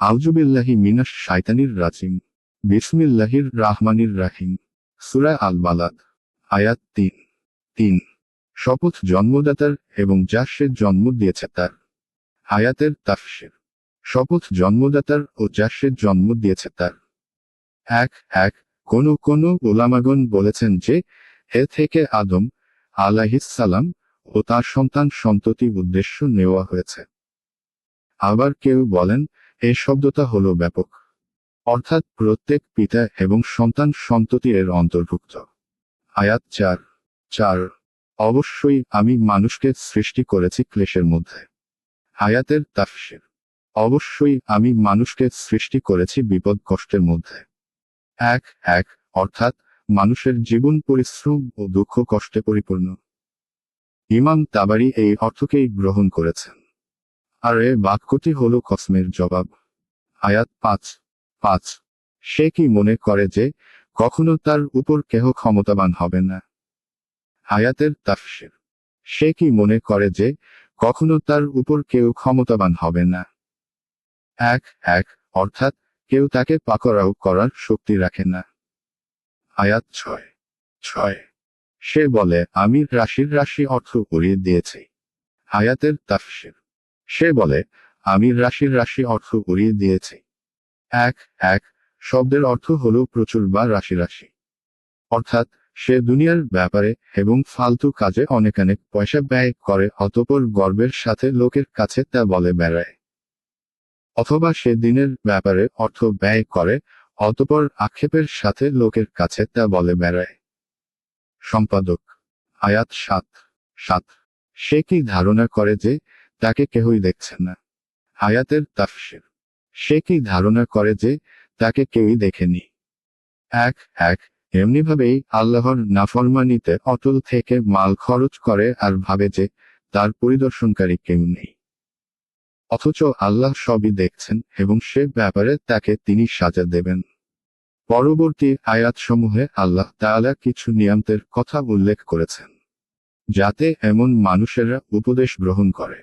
আউজুবিল্লাহি মিনাস শাইতানির রাজিম। বিসমিল্লাহির রাহমানির রাহিম। সুরা আল বালাদ আয়াত তিন। তিন। শপথ জন্মদাতার এবং যা সে জন্ম দিয়েছে তার। আয়াতের তাফসির। শপথ জন্মদাতার ও যা সে জন্ম দিয়েছে তার। এক এক, কোন কোন ওলামাগণ বলেছেন যে, এ থেকে আদম সালাম ও তার সন্তান সন্ততি উদ্দেশ্য নেওয়া হয়েছে। আবার কেউ বলেন এই শব্দটা হলো ব্যাপক। অর্থাৎ প্রত্যেক পিতা এবং সন্তান সন্ততি এর অন্তর্ভুক্ত। আয়াত চার চার, অবশ্যই আমি মানুষকে সৃষ্টি করেছি ক্লেশের মধ্যে। আয়াতের তাফসির, অবশ্যই আমি মানুষকে সৃষ্টি করেছি বিপদ কষ্টের মধ্যে। এক এক, অর্থাৎ মানুষের জীবন পরিশ্রম ও দুঃখ কষ্টে পরিপূর্ণ। ইমাম তাবারি এই অর্থকেই গ্রহণ করেছেন। আর এ বাক্যটি হল কসমের জবাব। আয়াত পাঁচ পাঁচ। সে কি মনে করে যে, কখনো তার উপর কেহ ক্ষমতাবান হবে না? আয়াতের তাফসির। সে কি মনে করে যে, কখনো তার উপর কেউ ক্ষমতাবান হবে না? এক এক, অর্থাৎ কেউ তাকে পাকড়াও করার শক্তি রাখে না। আয়াত ছয় ছয়। সে বলে, আমি রাশির রাশি অর্থ উড়িয়ে দিয়েছি। আয়াতের তাফসির। সে বলে, আমি রাশির রাশি অর্থ উড়িয়ে দিয়েছি। এক এক, শব্দের অর্থ হল প্রচুর বা রাশি রাশি। অর্থাৎ, সে দুনিয়ার ব্যাপারে এবং ফালতু কাজে অনেক অনেক পয়সা ব্যয় করে অতপর গর্বের সাথে লোকের কাছে তা বলে বেড়ায়। অথবা সে দিনের ব্যাপারে অর্থ ব্যয় করে অতপর আক্ষেপের সাথে লোকের কাছে তা বলে বেড়ায়। সম্পাদক, আয়াত সাত সাত, সে কি ধারণা করে যে তাকে কেহই দেখছে না। আয়াতের তাফসির। সে কি ধারণা করে যে তাকে কেউই দেখেনি? এক এক, এমনিভাবেই আল্লাহর নাফরমানিতে অটল থেকে মাল খরচ করে আর ভাবে যে তার পরিদর্শনকারী কেউ নেই। অথচ আল্লাহ সবই দেখছেন এবং সে ব্যাপারে তাকে তিনি সাজা দেবেন। পরবর্তী আয়াতসমূহে আল্লাহ তাআলা কিছু নিয়ন্ত্রের কথা উল্লেখ করেছেন, যাতে এমন মানুষেরা উপদেশ গ্রহণ করে।